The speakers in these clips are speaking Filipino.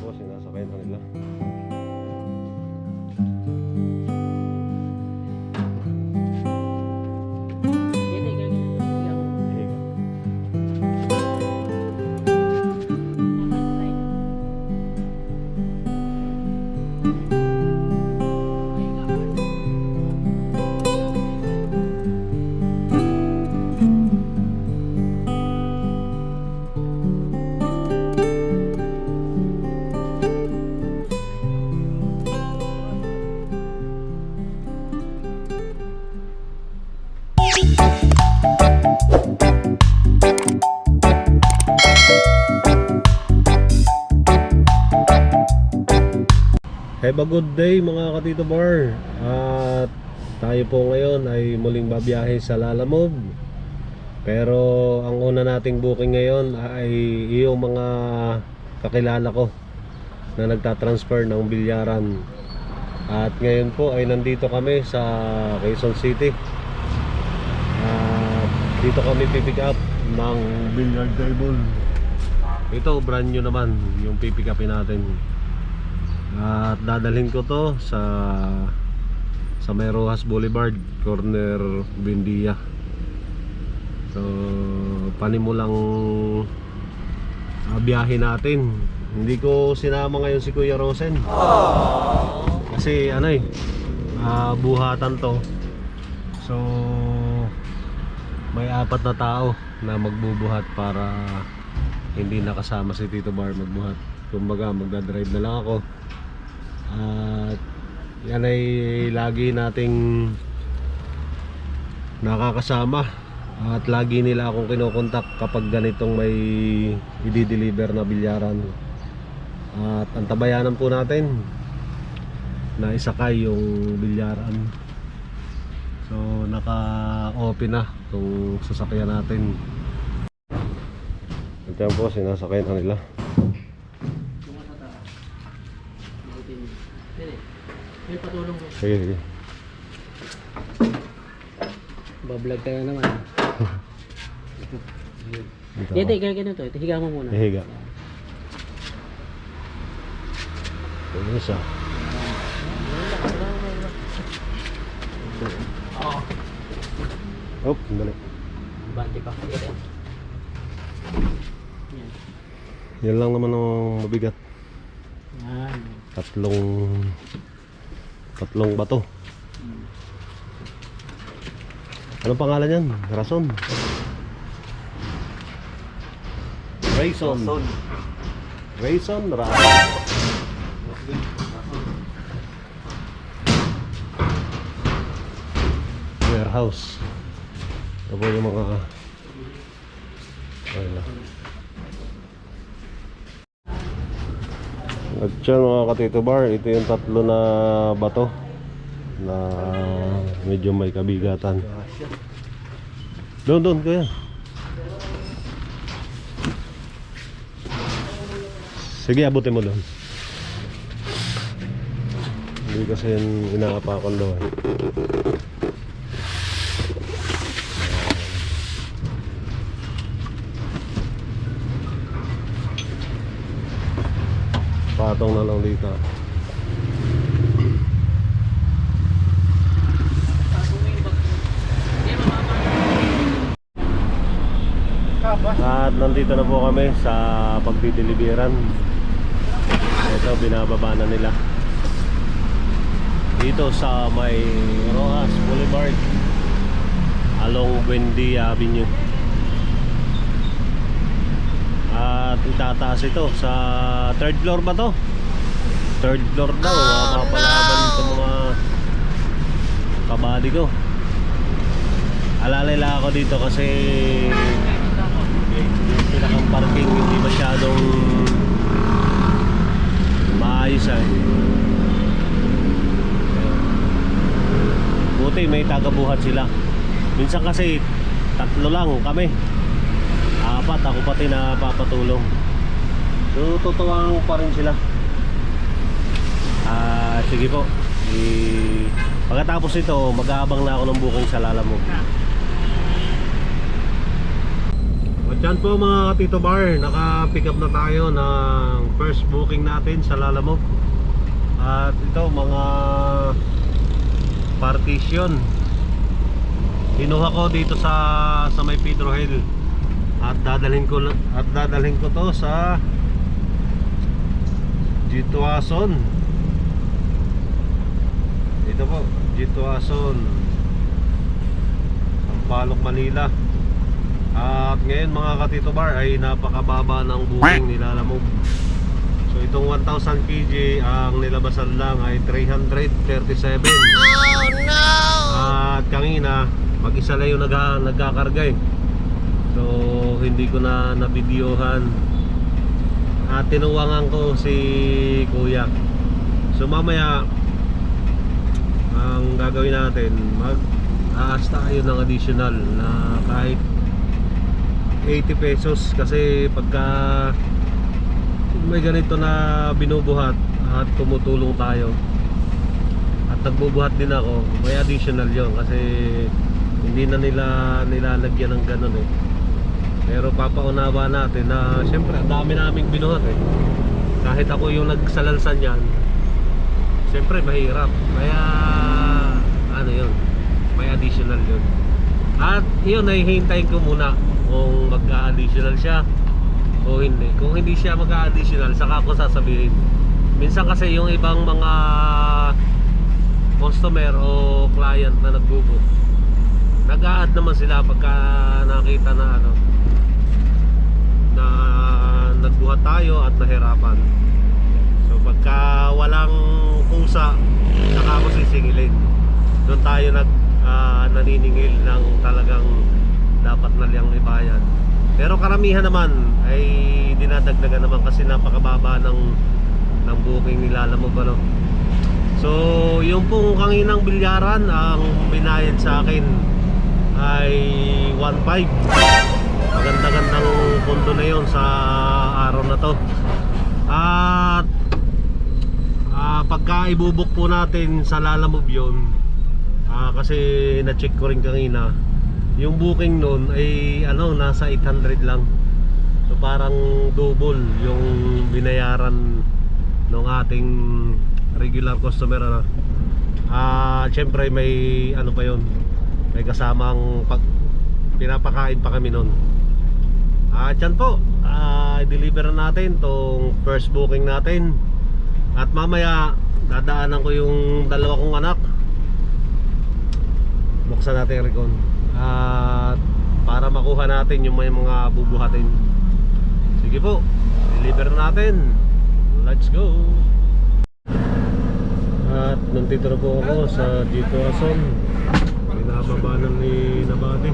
Po, sinasakay na nila. Have a good day mga katito bar. At tayo po ngayon ay muling babiyahe sa Lalamove Pero ang una nating booking ngayon ay yung mga kakilala ko Na nagtatransfer ng bilyaran. At ngayon po ay nandito kami sa Quezon City. At dito kami pipick up ng billiard table. Ito brand new naman yung pipick upin natin at dadalhin ko to sa sa May Boulevard, corner Buendia. So, panimulang uh, biyahe natin. Hindi ko sinama ngayon si Kuya Rosen. Kasi ano eh, ah, buhatan to. So, may apat na tao na magbubuhat para hindi nakasama si Tito Bar magbuhat. Kumbaga, magdadrive na lang ako. At yan ay lagi nating nakakasama. At lagi nila akong kinokontak kapag ganitong may i-deliver na bilyaran. At antabayanan po natin na isakay yung bilyaran. So naka open na itong sasakyan natin. Ito po sinasakay na nila Yung nasa taas. Buti niyo. Hindi. May patulong mo. sige sige Bablog ka na naman. Dito Hindi, ako. kaya ganito. Ito, higa mo muna. Hihiga. Ito isa. Oh, dali. Bante pa. Yan. Yan lang naman ang mabigat. Yan. Tatlong tatlong bato. Anong pangalan yan? Rason. Rayson. Rayson. Rason. Warehouse. Ito po yung mga Wala. At yan mga katito bar, ito yung tatlo na bato na medyo may kabigatan. Doon, doon, kuya. Sige, abutin mo doon. Hindi kasi inaapakan doon. Patong na lang dito. At nandito na po kami sa pagdideliveran. Ito, binababa na nila. Dito sa may Rojas Boulevard along Buendia Avenue. At itataas ito sa third floor ba to? Third floor daw, mapapalaban sa mga kabady ko. Alalay lang ako dito kasi yung pinakang parking hindi masyadong maayos eh. Buti may tagabuhat sila. Minsan kasi tatlo lang kami. Apat ako pati na papatulong. So tutuwang pa rin sila. Ah, sige po. I pagkatapos nito, mag-aabang na ako ng booking sa Lalamog. At yan po mga katito bar, naka-pick up na tayo ng first booking natin sa Lalamove. At ito mga partition. Kinuha ko dito sa sa may Pedro Hill. At dadalhin ko at dadalhin ko to sa Jituason. Ito po, Jituason. Sampaloc, Manila. At ngayon mga katito bar ay napakababa ng booking nilalamog. So itong 1000 kg ang nilabasan lang ay 337. Oh no! At kanina mag-isa lang yung nag nagkakarga eh. So hindi ko na nabidyohan. At tinuwangan ko si Kuya. So mamaya ang gagawin natin mag aas tayo ng additional na kahit 80 pesos kasi pagka may ganito na binubuhat at tumutulong tayo at nagbubuhat din ako may additional yon kasi hindi na nila nilalagyan ng ganun eh pero papaunawa natin na syempre ang dami naming binuhat eh kahit ako yung nagsalalsan yan syempre mahirap kaya ano yun may additional yun at yun ay hintayin ko muna kung magka-additional siya o hindi. Kung hindi siya magka-additional, saka ako sasabihin. Minsan kasi yung ibang mga customer o client na nagbubook, nag-a-add naman sila pagka nakita na ano na nagbuhat tayo at nahirapan. So pagka walang kusa, saka ako sisingilin. Doon tayo nag ah, naniningil ng talagang dapat na liyang ibayad. Pero karamihan naman ay dinadagdagan naman kasi napakababa ng ng booking nila mo ba no? So, yung pong kanginang bilyaran ang binayad sa akin ay 1.5. Maganda-gandang pondo na yon sa araw na to. At ah, pagka ibubuk po natin sa Lalamove yun, ah, kasi na-check ko rin kanina, yung booking nun ay ano nasa 800 lang. So parang double yung binayaran ng ating regular customer ano. Ah syempre may ano pa yon may kasamang pag pinapakain pa kami nun at yan po. Ah deliver na natin tong first booking natin. At mamaya dadaanan ko yung dalawa kong anak. Buksan natin yung recon. At para makuha natin yung may mga bubuhatin. Sige po deliver natin. Let's go! At nandito na po ako sa Dito Ason. Binababa ng ni Nabati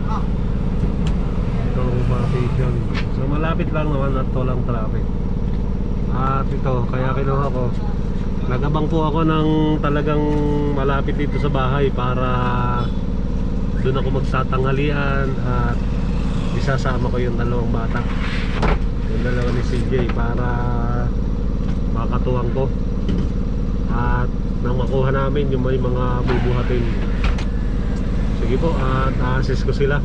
itong partition so malapit lang naman at walang traffic. At ito kaya kinuha ko. Nagabang po ako ng talagang malapit dito sa bahay para doon ako magsatanghalian at isasama ko yung dalawang bata. Yung dalawa ni CJ para makatuwang ko. At nang makuha namin yung may mga bubuhatin. Sige po at a-assist ko sila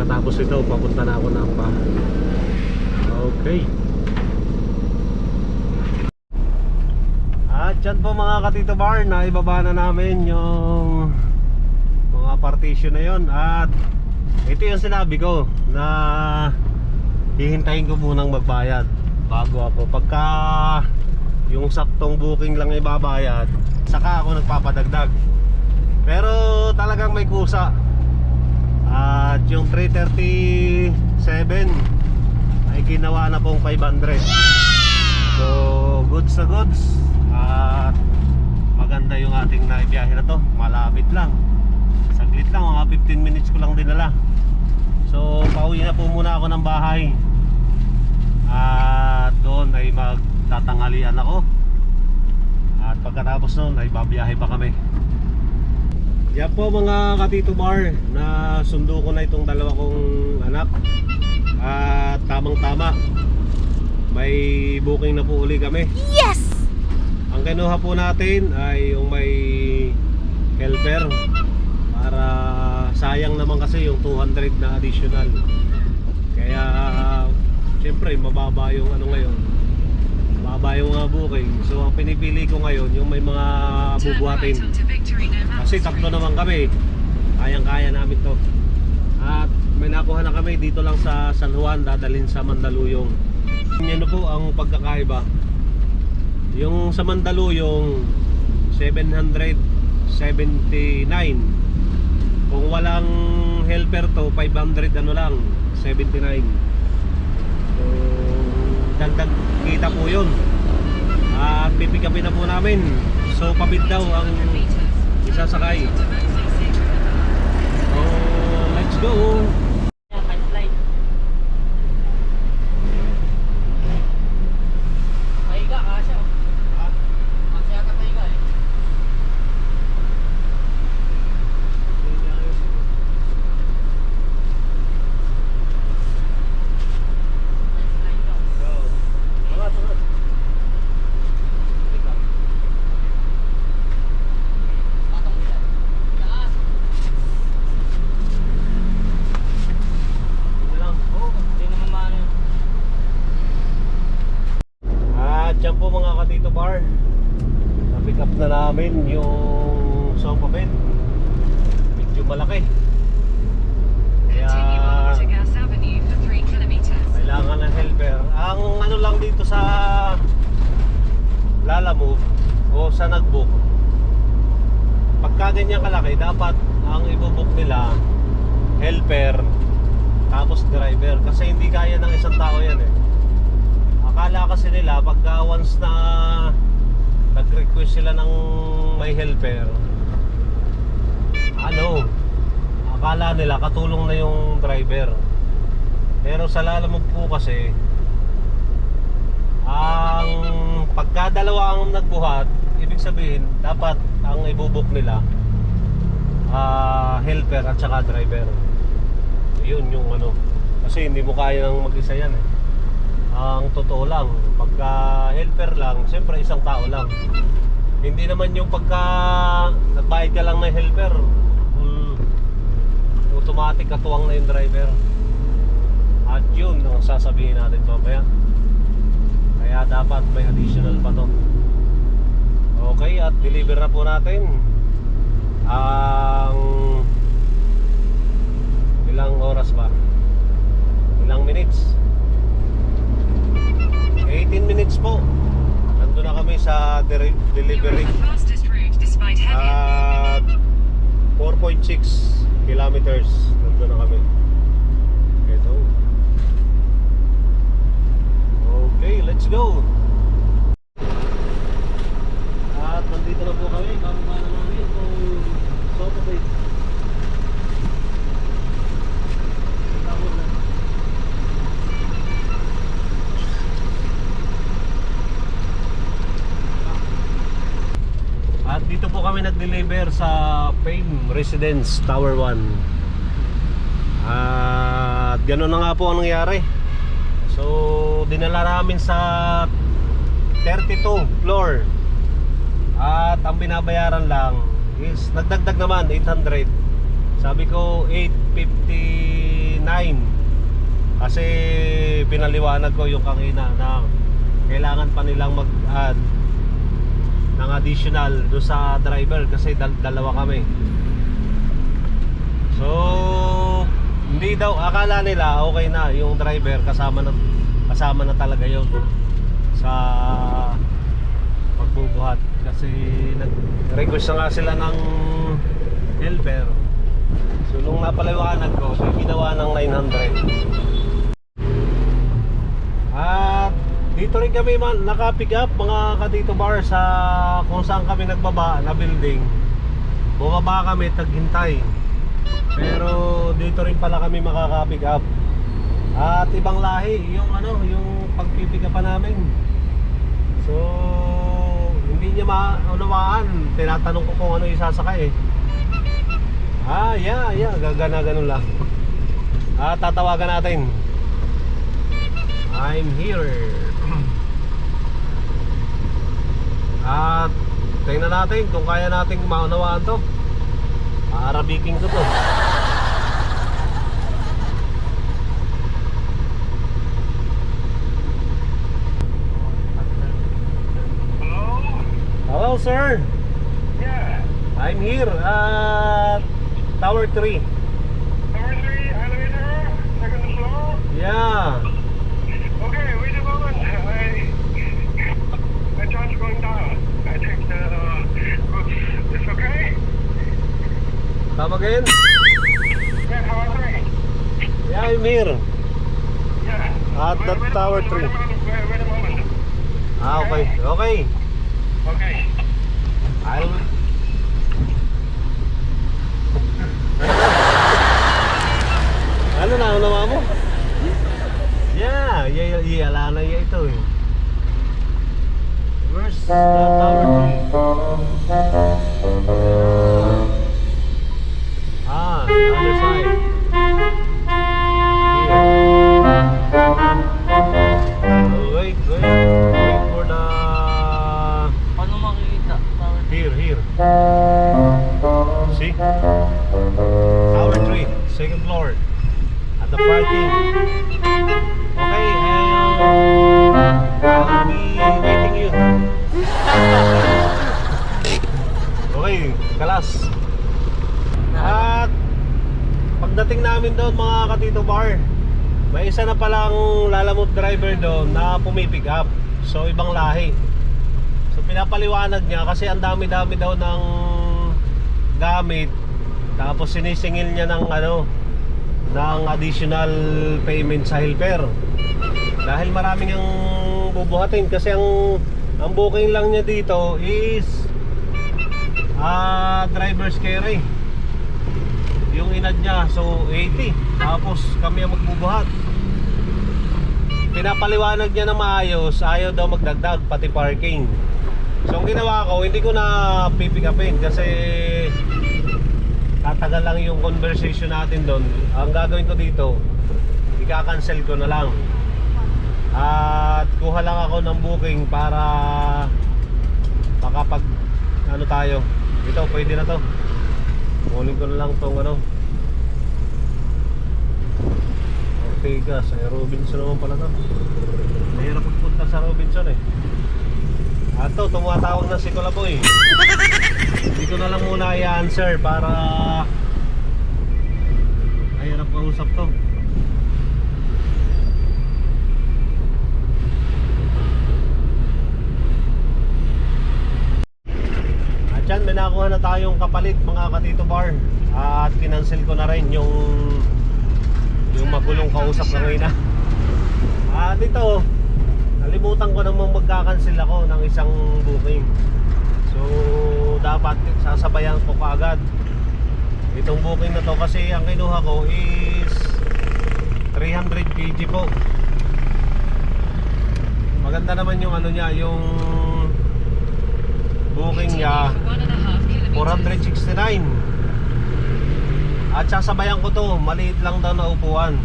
pagkatapos ito papunta na ako ng bahay. Okay. At dyan po mga katito bar na ibaba na namin yung mga partition na yon at ito yung sinabi ko na hihintayin ko munang magbayad bago ako. Pagka yung saktong booking lang ibabayad saka ako nagpapadagdag. Pero talagang may kusa at yung 337 ay ginawa na pong 500 So, goods na goods. At maganda yung ating naibiyahe na to. Malapit lang. Saglit lang, mga 15 minutes ko lang dinala. So, pauwi na po muna ako ng bahay. At doon ay magtatanghalian ako. At pagkatapos noon ay babiyahe pa kami. Yan po mga katito bar na sundo ko na itong dalawa kong anak. At tamang tama may booking na po uli kami. Yes! Ang kinuha po natin ay yung may helper para sayang naman kasi yung 200 na additional. Kaya siyempre mababa yung ano ngayon. Mababa yung mga booking. So ang pinipili ko ngayon yung may mga bubuhatin. Kasi tatlo naman kami. Kayang-kaya namin to. At may nakuha na kami dito lang sa San Juan, dadalhin sa Mandaluyong. Yan po ang pagkakaiba. Yung sa Mandaluyong 779. Kung walang helper to 500 ano lang, 79. So dagdag kita po 'yun. At pipikapin na po namin. So pabid daw ang isasakay. So let's go. Yan, pipeline. Pahiga, kasya. oh. Kasya ka pahiga eh. Pipeline daw. Angat, angat. Patong mo yan. Taas. Yun lang. Oo, hindi naman maano yun. At yan katito bar Na-pick up na namin yung sofa bed. Medyo malaki. Kaya Continue on to Gas Avenue for 3 kilometers. kailangan ng helper. Ang ano lang dito sa Lalamove o sa nagbook Pagka ganyan kalaki dapat ang ibubook nila helper tapos driver. Kasi hindi kaya ng isang tao yan eh akala kasi nila pagka once na nag-request sila ng may helper ano akala nila katulong na yung driver. Pero sa lalamog po kasi ang pagka dalawa ang nagbuhat ibig sabihin dapat ang ibubuk nila ah, helper at saka driver. Yun yung ano. Kasi hindi mo kaya ng mag-isa yan eh ang totoo lang pagka helper lang siyempre isang tao lang. Hindi naman yung pagka nagbayad ka lang ng helper full automatic katuwang na yung driver. At yun ang sasabihin natin mamaya. Kaya dapat may additional pa to. Okay at deliver na po natin ang ilang oras ba? Ilang minutes 18 minutes po. Nandun na kami sa delivery. At 4.6 kilometers. Nandun na kami. Ito. Okay let's go at nandito na po kami bababa na namin itong sofa bed Tawag na. At dito po kami nag-deliver sa Fame Residence Tower 1 At gano'n na nga po ang nangyari. So dinala namin sa 32 floor. At ang binabayaran lang is nagdagdag naman 800 Sabi ko 859 Kasi pinaliwanag ko yung kanina na kailangan pa nilang mag-add ng additional do sa driver kasi dal- dalawa kami. So, hindi daw akala nila okay na yung driver kasama na kasama na talaga yun sa pagbubuhat kasi nag-request na nga sila ng helper. So, nung napaliwanag ko, so ginawa ng 900. At dito rin kami naka-pick up mga kadito bar sa kung saan kami nagbaba na building. Bumaba kami taghintay. Pero dito rin pala kami makaka-pick up. At ibang lahi yung ano, yung pagpipick up namin. So hindi niya maunawaan. Tinatanong ko kung ano isasakay eh. Ah, yeah, yeah, gagana ganun lang. Ah, tatawagan natin. I'm here. natin kung kaya nating maunawaan to aarabiking ko to Hello, sir. Yeah. I'm here at Tower 3. Tower 3, elevator, second floor? Yeah. Tama ka yun? Sir, 3. Yeah, I'm here. Yeah. At wait, wait, Tower 3. Ah, okay. Okay. Okay. I'll... ano na, unawa mo? Yeah, yeah, yeah, ala na yeah ito eh. Where's the tower 3? See? Tower 3, second floor. At the parking. Okay, I'll, I'll be waiting you. okay, kalas. At pagdating namin doon mga katito bar, may isa na palang lalamove driver doon na pumipick up. So ibang lahi. So pinapaliwanag niya kasi ang dami-dami daw ng gamit tapos sinisingil niya ng ano ng additional payment sa helper. Dahil maraming ang bubuhatin kasi ang ang booking lang niya dito is ah driver's carry. Yung inad niya so 80 tapos kami ang magbubuhat. Pinapaliwanag niya na maayos, ayaw daw magdagdag pati parking. So ang ginawa ko, hindi ko na pipick upin kasi tatagal lang yung conversation natin doon. Ang gagawin ko dito, ika-cancel ko na lang. At kuha lang ako ng booking para makapag ano tayo. Ito, pwede na to. Kunin ko na lang tong ano. Ortega, sa Robinson naman pala to. Mahirap magpunta sa Robinson eh. Ato, tumatawag na si Kulaboy. Hindi ko na lang muna i-answer para mahirap kausap to. At yan, may nakuha na tayong kapalit mga katito bar. At kinancel ko na rin yung yung magulong kausap ng ina. At ito, nalimutan ko namang magkakancel ako ng isang booking. So, dapat sasabayan ko kaagad. Itong booking na to kasi ang kinuha ko is 300 kg po. Maganda naman yung ano niya, yung booking niya One and a half kilometers. 469 At sasabayan ko to Maliit lang daw na upuan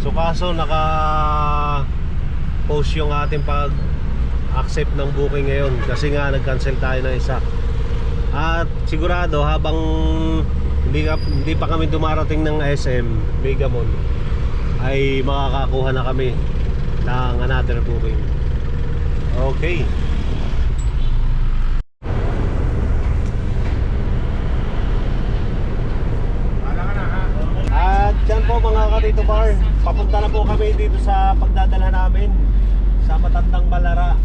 So kaso naka Post yung ating pag Accept ng booking ngayon. Kasi nga nag-cancel tayo ng isa. At sigurado habang Hindi, ka, hindi pa kami dumarating ng SM Megamall Ay makakakuha na kami Ng another booking. Okay. At yan po mga katito bar Papunta na po kami dito sa pagdadala namin Sa Matandang Balara.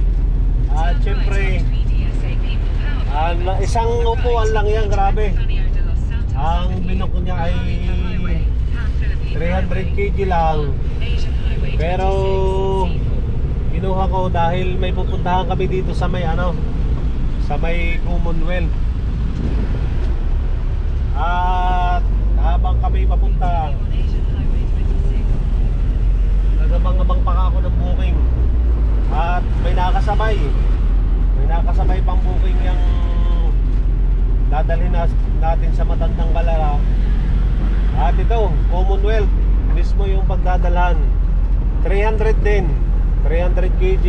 At Turn syempre right on 3DSA People Power. ang Isang upuan lang yan, grabe. Ang binok niya ay Highway, Pan Philippine 300 Highway, kg lang Pero 26, Kinuha ko dahil may pupuntahan kami dito sa may ano Sa may Commonwealth. At habang kami papunta Asian Highway 26. Nagabang-abang pa ako ng booking At may nakasabay. May nakasabay pang booking yung Dadalhin natin sa Matandang Balara. At ito, Commonwealth Mismo yung pagdadalhan. 300 din 300 kg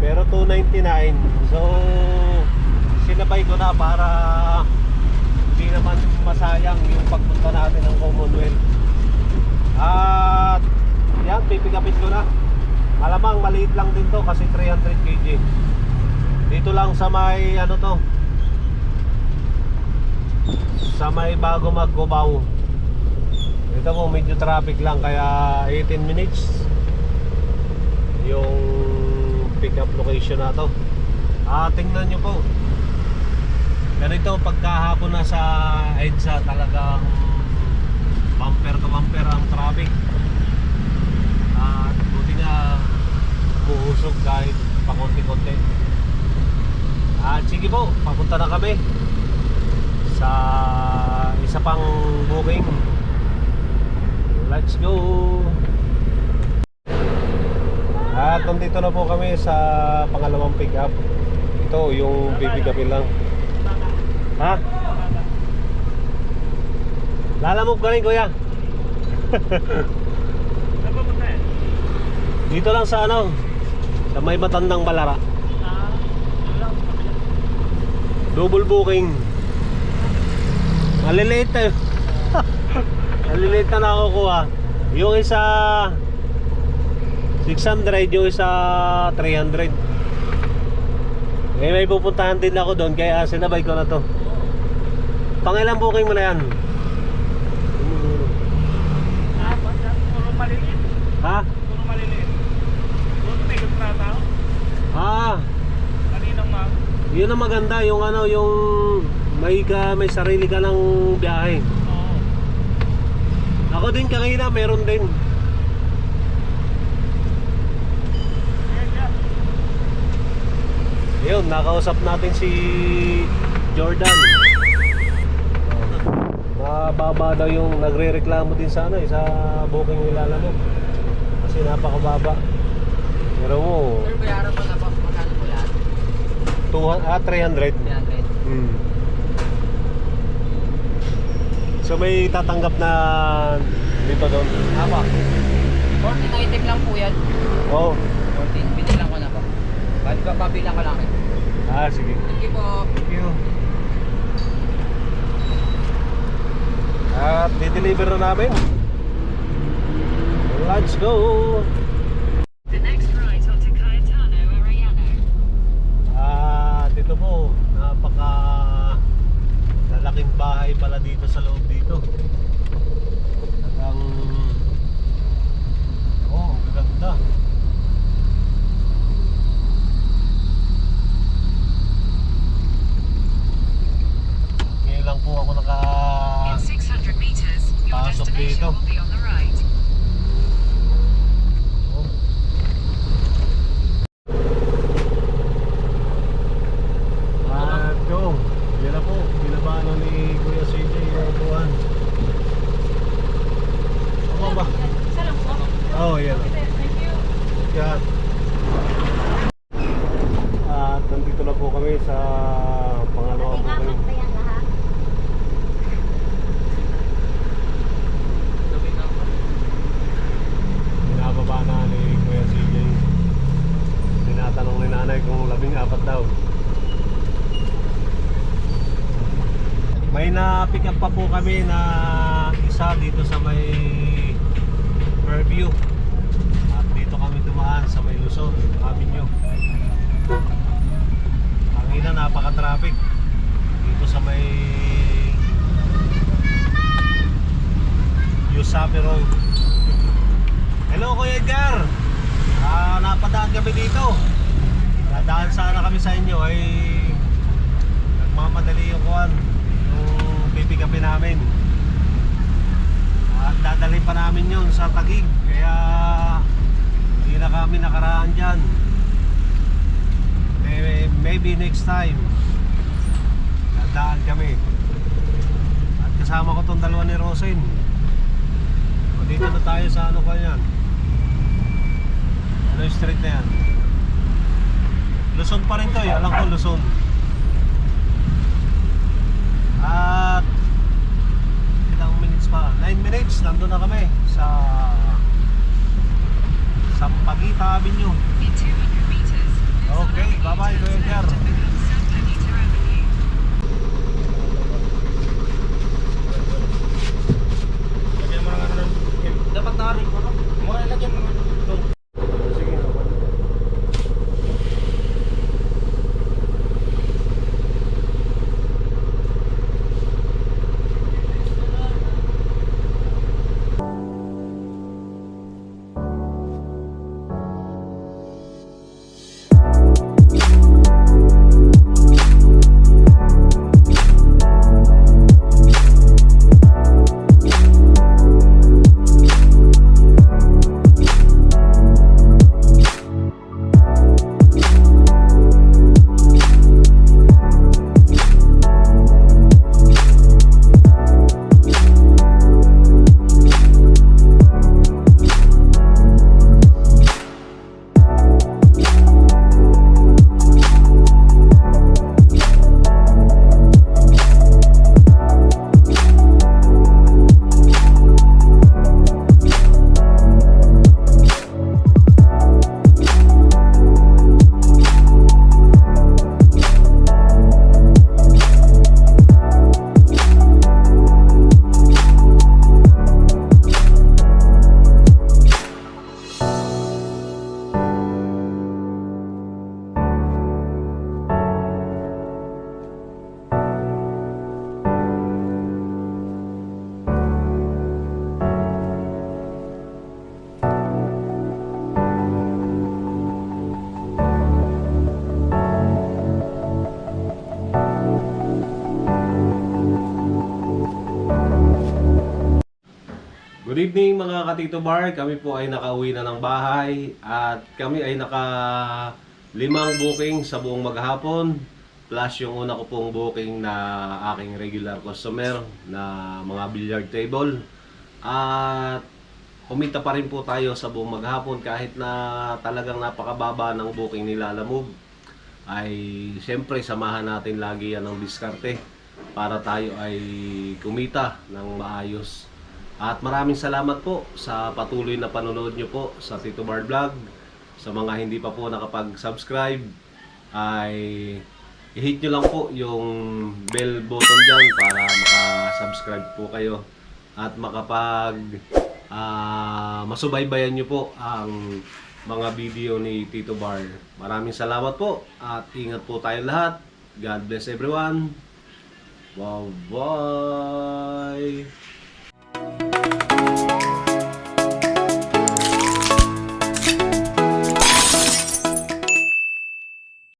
Pero 299 So Sinabay ko na para Hindi naman masayang yung pagpunta natin ng Commonwealth. At yan, pipigapin ko na. Malamang maliit lang din to kasi 300 kg. Dito lang sa may ano to. Sa may bago magkubaw. Ito po medyo traffic lang kaya 18 minutes yung pick up location na to. Ah, tingnan nyo po. Ganito pagkahapon na sa EDSA talagang bumper to bumper ang traffic. Nga umuusog kahit pakonti-konti. At sige po, papunta na kami sa isa pang booking. Let's go! At nandito na po kami sa pangalawang pick up. Ito yung pipick upin lang. Ha? Lalamove ka rin kuya. Dito lang sa ano, sa may matandang balara. Double booking. Maliliit tayo. Maliliit na nakukuha. Yung isa 600, yung isa 300. Eh, may pupuntahan din ako doon kaya sinabay ko na to. Pangilang booking mo na yan? Ah, Kaninang ma. yun ang maganda yung ano yung may ka may sarili ka ng biyahe. Oo. Ako din kanina meron din. Yun, nakausap natin si Jordan. Oh. Mababa daw yung nagre-reklamo din sa ano, eh, sa booking nilala mo. Kasi napakababa. Pero mo, Sir, bayaran na po. Magkano po lahat? 200, ah, 300. 300. Hmm. So may tatanggap na dito doon. Apo. 14 item lang po yan. Oh. 14. Binilang ko na po. Ba't ba pabilang ko lang eh. Ah, sige. Thank you po. Thank you. At di-deliver na namin. Let's go! Po, napaka lalaking bahay pala dito sa loob dito. At ang Oh, ang ganda. Ngayon lang po ako naka In 600 meters, your Pasok destination dito. will be on the right. Oh. At go. Yan na po. Binabaan na ni Kuya CJ yung upuan. Ako ba? Oo, oh, yan. Yan. At nandito na po kami sa pangalawang booking. Binababa na ni Kuya CJ. Tinatanong ni nanay kung labing apat daw. May na-pick up pa po kami na isa dito sa may Fairview. At dito kami dumaan sa may Luzon Avenue. Ang ina napaka-traffic dito sa may Yusapi Road. Hello Kuya Edgar. Ah, napadaan kami dito. Dadaan sana kami sa inyo ay nagmamadali yung kuan yung pipikapin namin. At dadalhin pa namin yun sa Tagig. Kaya hindi na kami nakaraan dyan. May- Maybe next time. Dadaan kami. At kasama ko tong dalawa ni Rosin. O, dito na tayo sa ano pa yan. Ano yung street na yan? Luzon pa rin to eh. Alam ko Luzon. At ilang minutes pa? 9 minutes. Nandun na kami sa Sampaguita Avenue. In 200 meters, Okay, bye-bye, Kuya Santa Anita Avenue. Lagyan mo ng ano mga katito bar, kami po ay nakauwi na ng bahay at kami ay naka limang booking sa buong maghapon plus yung una ko pong booking na aking regular customer na mga billiard table at kumita pa rin po tayo sa buong maghapon kahit na talagang napakababa ng booking nila Lamove ay siyempre samahan natin lagi yan ng diskarte para tayo ay kumita ng maayos. At maraming salamat po sa patuloy na panonood nyo po sa Tito Bar Vlog. Sa mga hindi pa po nakapag-subscribe ay i-hit nyo lang po yung bell button dyan para maka-subscribe po kayo at makapag ah, masubaybayan nyo po ang mga video ni Tito Bar. Maraming salamat po at ingat po tayo lahat. God bless everyone. Bye-bye. thank you